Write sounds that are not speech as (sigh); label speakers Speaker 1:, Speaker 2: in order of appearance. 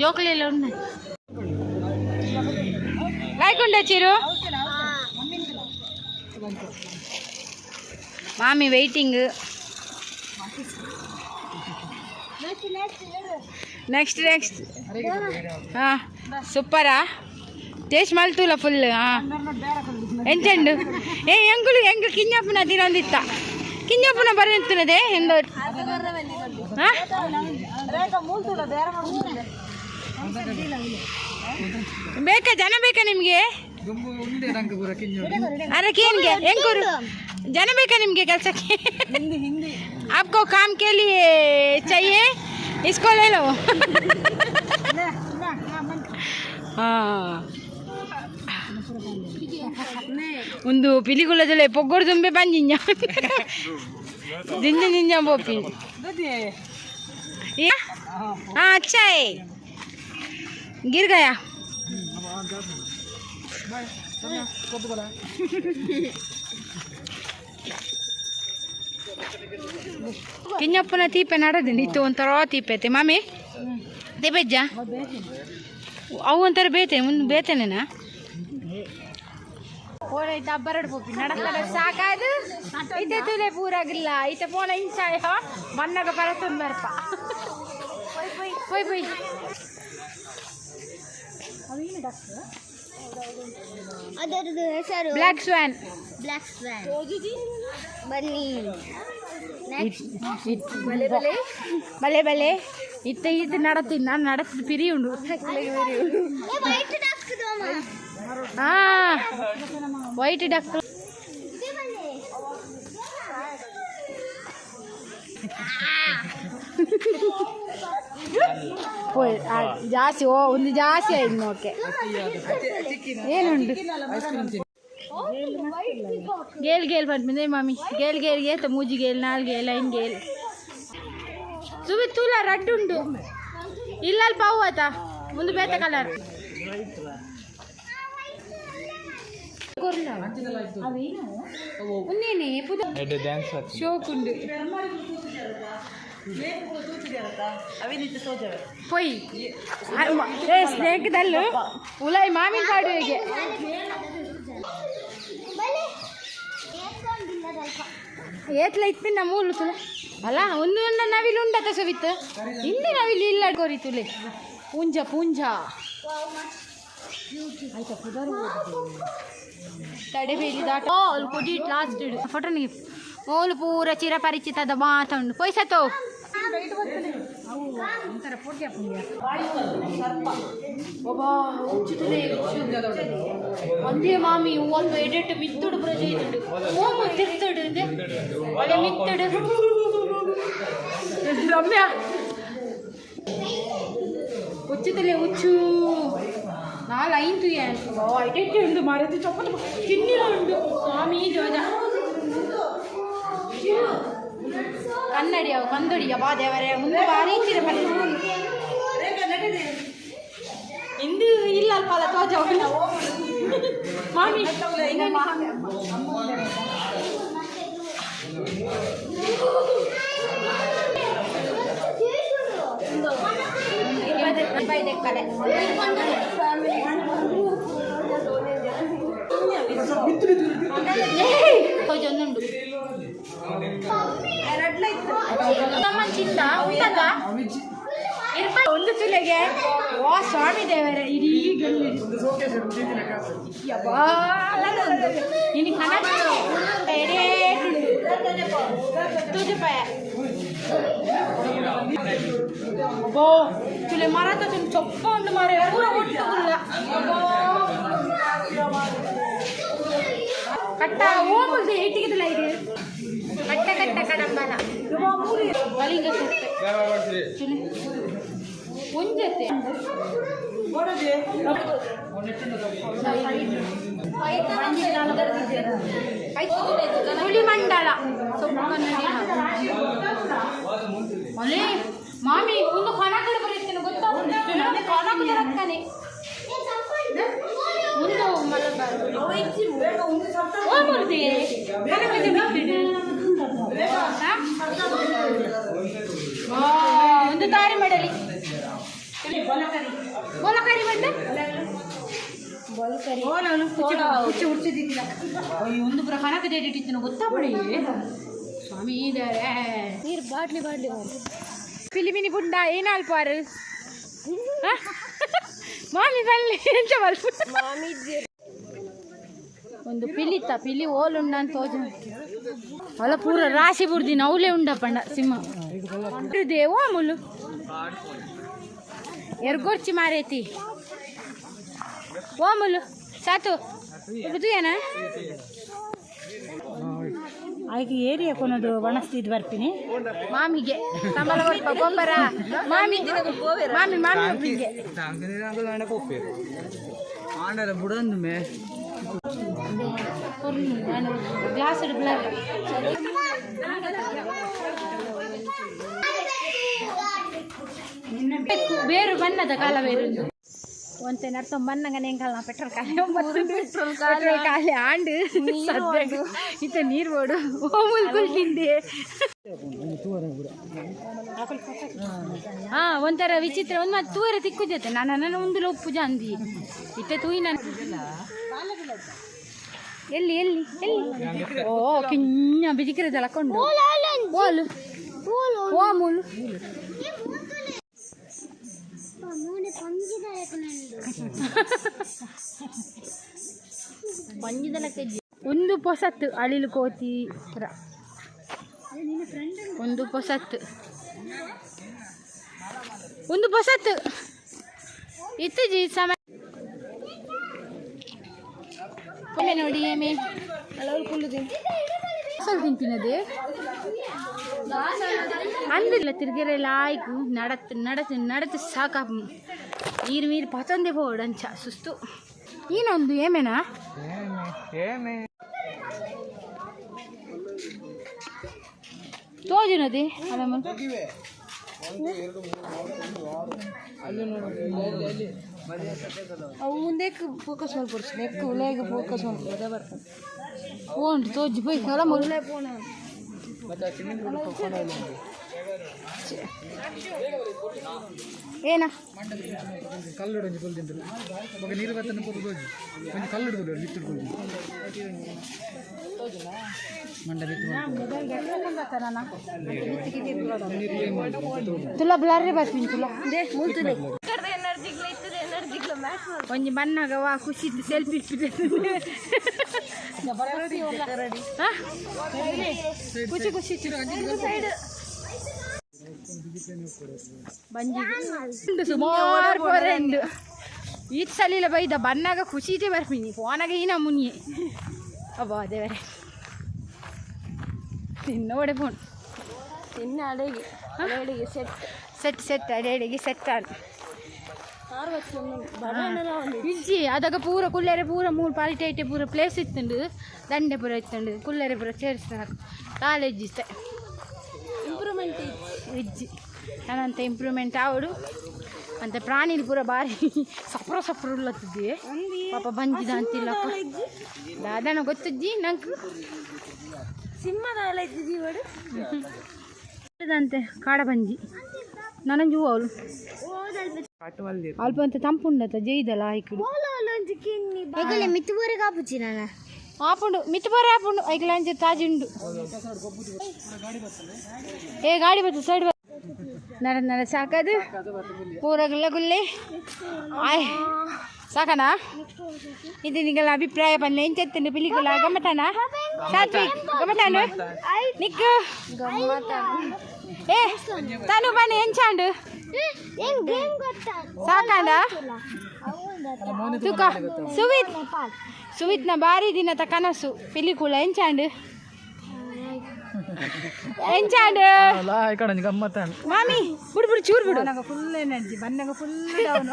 Speaker 1: జోకులు ఉన్నాయి రాయకుండా చిరు మామి వెయిటింగ్ నెక్స్ట్ నెక్స్ట్ సూపరా ಟೇಸ್ಟ್ ಮಲ್ತೂಲ ಫುಲ್ ಹಾಂ ಎಂಚಂಡು ಏ ಎಂಗುಳು ಎಂಗ್ ಕಿಂಜಪ್ಪನ ತಿನ್ನೊಂದಿತ್ತ ಕಿಂಜಪ್ಪನ ಬರೆಯುತ್ತದೆ ಎಂದು ಹಾಂ ಬೇಕಾ ಜನ ಬೇಕಾ ನಿಮಗೆ ಅರಕ್ಕೆ ಏನ್ಗೆ ಹೆಂಗೂರು ಜನ ಬೇಕಾ ನಿಮಗೆ ಕೆಲಸಕ್ಕೆ आपको काम के लिए चाहिए इसको ले लो हाँ Undu pilih gula jale pokor dumbe panjinya. Dinjen dinjen yang bopi. Iya. Ah cai. Gir gaya. Kenya pun tipe nara dini tuh antara tipe teh mami. Tipe aja. Aku antar bete, mun bete nih na. Phone ಐತೆ ಬರಡು ಪೋಪಿ ನಡಕಡೆ ಸಾಕಾದು ಇತ್ತೆ ತುಲೆ ಪೂರಾಗಿಲ್ಲ. ಐತೆ phone ಇಂಚಾಯ ಮಣ್ಣಗ ಬರತ್ತೊಂದು ಬರ್ಪ ಹೋಯ್
Speaker 2: ಅದರದ್ದು ಹೆಸರು
Speaker 1: black swan
Speaker 2: black swan ಬನ್ನಿ.
Speaker 1: ಬಲೆ ಬಲೆ. ಇತ್ತ ಇದು ನಡತಿ ನಾನು ನಡತಿ ಪಿರಿ ಉಂಡು.
Speaker 2: ವೈಟ್
Speaker 1: ಆ, ಜಾಸ್ತಿ ಓ ಒಂದು ಜಾಸ್ತಿ ಆಯ್ತು ನೋಕೆ ಏನುಂಟು? ಗೇಲ್ ಗೇಲ್ ಬಂದ್ಬಿಂದೆ ಮಾಮಿ. ಗೇಲ್ ಗೇಲ್ಗೆ ಏತ ಮೂಜಿ ಗೇಲ್ ನಾಲ್ ಗೇಲ್ ಐನ್ ಗೇಲ್. ಸುಬಿ ತೂಲ ರಡ್ ಉಂಡು ಇಲ್ಲಲ್ಲಿ ಪಾವು ಆತ ಮುಂದೆ ಬೇತ ಕಲರ್ ఉన్నేనే పుద
Speaker 3: ಎಡ್ಡೆ ಡ್ಯಾನ್ಸ್
Speaker 1: షోకుండు పోయి ఏ ಸ್ನೇಕ್ ದಲ್ಲು ಉಲೈ ಮಾವಿನ ಕಾಡು ಹೇಗೆ
Speaker 2: ಬಲೆ ಏತ್ಕೊಂಡಿಲ್ಲ ಸ್ವಲ್ಪ
Speaker 1: ಏತ್ಲ ಇತ್ತಿನ ಮೂಲು ತುಲೆ ಅಲ್ಲ ಒಂದು ಒಂದು ನವಿಲು ಉಂಡತ ಸವಿತ್ ಹಿಂದೆ ನವಿಲು ಇಲ್ಲ ಕೋರಿ ತುಲೆ ಪೂಂಜ ಪೂಂಜ ಆಯ್ತಾ ಬೇಲಿ ದಾಟ. ಓಲ್ ಕೊಡಿ ಲಾಸ್ಟ್ ಫೋಟೋ ನೀವು ಓಲ್ ಪೂರ ಚಿರ ಪರಿಚಿತದ ಮಾತಂಡು ಪೈಸಾ ತೋ ಒಂದೇ ಮಾಮಿ ಒಂದು ಎಡೆಟ್ಟು ಮಿತ್ತುಡು ಪ್ರಜೆ ಇದ್ದುಡು ಓಮ ತಿರ್ತಡು ಇದೆ ಒಳ್ಳೆ ಮಿತ್ತಡು ರಮ್ಯ. ಉಚ್ಚುತ್ತಲೇ ಉಚ್ಚು. ನಾಲ್ ಐಂತು ಏನು ಎಡೆಟ್ಟು ಉಂಡು ಮರದು ಚೊಪ್ಪಟ್ಟು ಕಿನ್ನಿರ ಉಂಡು ಸ್ವಾಮಿ ಜೋಜ. ಕನ್ನಡಿಯ ಕಂದಡಿಯ ಬಾ ದೇವರೇ ಮುಂದೆ ಬಾರಿ ಚಿರ ಇಂದು ಇಲ್ಲ ಅಲ್ಪ ಅಲ್ಲ ತೋಜ ಮಾಮಿ. ಕಡೆ. ಇರ್ಪ ಒಂದು ತುಲೆಗೆ ವಾ ಸ್ವಾಮಿ ದೇವರೇ ಇಡೀ ಗಲ್ಲಿ ಯಬ್ಬಾ ನಿನಗೆ ಹಣ ತುಜ ಪಾಯ ಅಬ್ಬೋ ತುಲೆ ಮರ ತುಲೆ ಚೊಪ್ಪ ಉಂಡು ಮರ ಪೂರ ಒಟ್ಟುಲ್ಲ ಕಟ್ಟ ಹೋಗುದು ಇಟ್ಟಿಗೆದಲ್ಲ ಇದು ಕಟ್ಟ ಕಟ್ಟ ಕಡಂಬಲ ಕಲಿಂಗ ಸೊಪ್ಪೆ ಹುಲಿ ಮಂಡಳ ಅಲೆ ಮಾಮಿ ಒಂದು ಕಣಕಡ ಬರೀತೇನೆ ಗೊತ್ತಾಗುತ್ತೆ ಕಣಕ ರಕ್ಕನೆ ಒಂದು ಮಲಬಾರ್ ಮುರ್ದೆ ಕನಕದ ಬಿಟ್ಟಿಡು ಹಾ ಆ, ಒಂದು ತಾರಿ ಮಾಡಲಿ ಬೋಲಕರಿ ಬಂದ ಒಂದು ಪುರ ಕನಕ ಇಟ್ಟಿತ್ತು ಗೊತ್ತಾಪಡಿ ಸ್ವಾಮಿ ಇದ್ದಾರೆ
Speaker 2: ನೀರು ಬಾಟ್ಲಿ ಬಾಟ್ಲಿ
Speaker 1: ಫಿಲಿಮಿನಿ ಏನಾಲ್ಪಾರು ಹ? ಮಾಮಿ ಬಲ್ಲಿ ಎಂತ ಬಲ್ಪ. ಒಂದು ಪಿಲಿತ ಪಿಲಿ ಓಲುಂಡ ಅಂತ ತೋಜು. ಅಲ್ಲ ಪೂರ ರಾಶಿ ಬುಡ್ದಿ ನೌಲೆ ಪಂಡ ಸಿಂಹ. ಇದೆ ಓಮುಲು ಎರ್ಗೊರ್ಚಿ ಮಾರೇತಿ ಓಮುಲು ಸಾತು ಇದು ಏನ
Speaker 4: ಆಯ್ಕೆ ಏರಿಯಾ ಕೊನದು ಒಣಸ್ತಿದ್ದು ಬರ್ತೀನಿ
Speaker 1: ಮಾಮಿಗೆ ಸಂಬಳ ಕೊಡ್ಪ ಗೊಬ್ಬರ ಮಾಮಿ ಮಾಮಿ ಮಾಮಿ ಒಬ್ರಿಗೆ.
Speaker 3: ಆಂಡಲ ಬುಡಂದು ಮೇ
Speaker 1: ಗ್ಲಾಸ್ ಬ್ಲರ್ ಬೇರು ಬಣ್ಣದ ಕಾಲ ಬೇರು. ಒಂತೆ ನಡ್ತ ಬಣ್ಣಗ ನೆಂಕಲ್ಲ ಪೆಟ್ರೋಲ್ ಖಾಲಿ ಪೆಟ್ರೋಲ್ ಖಾಲಿ ಆಂಡು ಇತ್ತ ನೀರು ಬೋಡು ಓಮುಲ್ ಕುಲ್ಟಿಂದೆ ಹಾ ಒಂಥರ ವಿಚಿತ್ರ. ಒಂದು ಮತ್ತೆ ತೂರ ತಿಕ್ಕುಜತ್ತೆ ನಾನು ನನ್ನ ಒಂದು ಉಪ್ಪು ಜಾಂದಿ ಇತ್ತೆ ತೂಯಿ ನಾನು. ಎಲ್ಲಿ ಎಲ್ಲಿ ಎಲ್ಲಿ? ಓ ಕಿನ್ನ ಬಿಜಿಕಿರದಲ್ಲ ಕೊಂಡು. ಓಲು ಓಮುಲು ಒಂದು ಪೊಸತ್ತು ಅಳಿಲು ಕೋತಿ ಪುರ ಒಂದು ಪೊಸತ್ತು ಒಂದು ಪೊಸತ್ತು ಇತ್ತು ಜಿ ಸಮಯ ಒಮ್ಮೆ ನೋಡಿ ಏಮೆ ಸ್ವಲ್ಪ சொல்கின்றனது அந்த திருகிற லாய்க்கு ನಡತ್ நடத்து நடத்து சாக்கா ನೀರು ನೀರು ಪತಂದೆ ಅಂಚ ಸುಸ್ತು. ಏನೊಂದು ಏಮೇನಾ? ತೋಜಿನದಿ
Speaker 4: ಅವ ಮುಂದೆ ಫೋಕಸ್ ಮಾಡ್ಬಿಡ್ಸಿ ನೆಕ್ ಉಲೆಗೆ ಫೋಕಸ್ ಮಾಡ್ಬೋದು ಬರ್ತದೆ.
Speaker 1: ಫೋನ್ ತೋಜು ಪೋಯ್ ಹೊಲ ಮೊದಲೇ ಏನ
Speaker 3: ಕಲ್ಲುಡು ಒಂಜಿ ಕೊಲ್ದಿಂದ್ರು ಮಗ ನೀರು ಬತ್ತನ ಪೂರ ತೋಜಿ ಒಂಜಿ ಕಲ್ಲುಡು ಕೊಡು ಲಿತ್ತು ಕೊಡು ಮಂಡ
Speaker 1: ತುಲ ಬ್ಲರ್ರಿ ಬರ್ತೀನಿ ತುಲ ಒಂಜಿ ಬಣ್ಣಗ ವಾ ಖುಷಿದ್ದು ಸೆಲ್ಫಿ ಖುಷಿ ಖುಷಿ ಬಂಜಿ. ಉಂಡು ಸುಮಾರು ಪೊರೆಂಡು ಈ ಸಲೀಲ ಬೈದ ಬನ್ನಾಗ ಬರ್ತೀನಿ ಫೋನಾಗ ಈ ಮುನಿಯೆ ಅಬ್ಬಾ ದೇವರೇ. ತಿನ್ನೋಡೆ ಫೋನ್.
Speaker 4: ತಿನ್ನ ಅಡೆಗೆ ಅಡೆಗೆ ಸೆಟ್
Speaker 1: ಸೆಟ್ ಸೆಟ್ ಅಡೆಡಿಗೆ ಸೆಟ್
Speaker 4: ಒಂದು
Speaker 1: ಇಜ್ಜಿ ಅದಾಗ ಪೂರ ಕುಲ್ಲೆರೆ ಪೂರ ಮೂರು ಪಾಲಿಟಿ ಐಟೆ ಪೂರ ಪ್ಲೇಸ್ ಇತ್ತುಂಡು ದಂಡೆ ಪೂರ ಇತ್ತುಂಡು ಕುಲ್ಲೆರೆ ಪೂರ ಸೇರಿಸ್ತಾರ ಕಾಲೇಜ್ ಇಷ್ಟ.
Speaker 4: ಇಂಪ್ರೂವ್ಮೆಂಟ್
Speaker 1: ಇಜ್ಜಿ ನಾನಂತ ಇಂಪ್ರೂವ್ಮೆಂಟ್ ಆವಡು. ಅಂತ ಪ್ರಾಣಿಲಿ ಪೂರ ಬಾರಿ (laughs) ಸಪ್ರ ಸಪ್ರ ಉಳ್ಳತ್ತಿದ್ದೆ. ಪಾಪ ಬಂದಿದ ಅಂತಿಲ್ಲಪ್ಪ ದಾದನ ಗೊತ್ತಿದ್ದಿ ನಂಗೆ?
Speaker 4: ಸಿಂಹದ ಎಲ್ಲ
Speaker 1: ಅಂತೆ ಕಾಡ ಬಂಜಿ ನನಂಜು ಅವಳು. ಅಲ್ಪ ತಂಪು ಉಂಡತ ಜೈದಲ ಐಕಡು
Speaker 2: ಐಕಲೆ ಮಿತ್ತು ಬೋರೆ ಕಾಪುಚ್ಚಿನ
Speaker 1: ಆಪುಂಡು ಮಿತ್ತು ಬೋರೆ ಆಪುಂಡು ಐಕಲೆ ಅಂಚೆ ತಾಜಿ ಉಂಡು ಏ ಗಾಡಿ ಬರ್ತದೆ ಸೈಡ್ ನಡ ನಡ ಸಾಕದು ಪೂರ ಗುಲ್ಲ ಗುಲ್ಲೆ ಆಯ್ ಸಾಕನಾ ಇದು ನಿಗಲ ಅಭಿಪ್ರಾಯ ಬಂದ ಎಂಚ ಎತ್ತನೆ ಪಿಲಿಗುಲ ಗಮಟನ ಸಾತ್ವಿಕ್ ಗಮಟನು ನಿಕ್ ಏ ತಾನು ಬನ್ನಿ ಎಂಚಾಂಡು ಸಾಕಂಡ? ಸುಖ ಸುವಿತ್ ಸುವಿತ್ನ ಬಾರಿ ದಿನದ ಕನಸು. ಪಿಲಿಕುಳ ಎಂಚಾಂಡ್. ಎಂಚಾಂಡ್.
Speaker 3: ಗಮ್ಮತ್ತ
Speaker 1: ಮಾಮಿ ಬಿಡು ಬಿಡು ಚೂರು ಬಿಡು.
Speaker 4: ಫುಲ್ ಎನರ್ಜಿ ಬನ್ನಾಗ ಫುಲ್ ಡೌನ್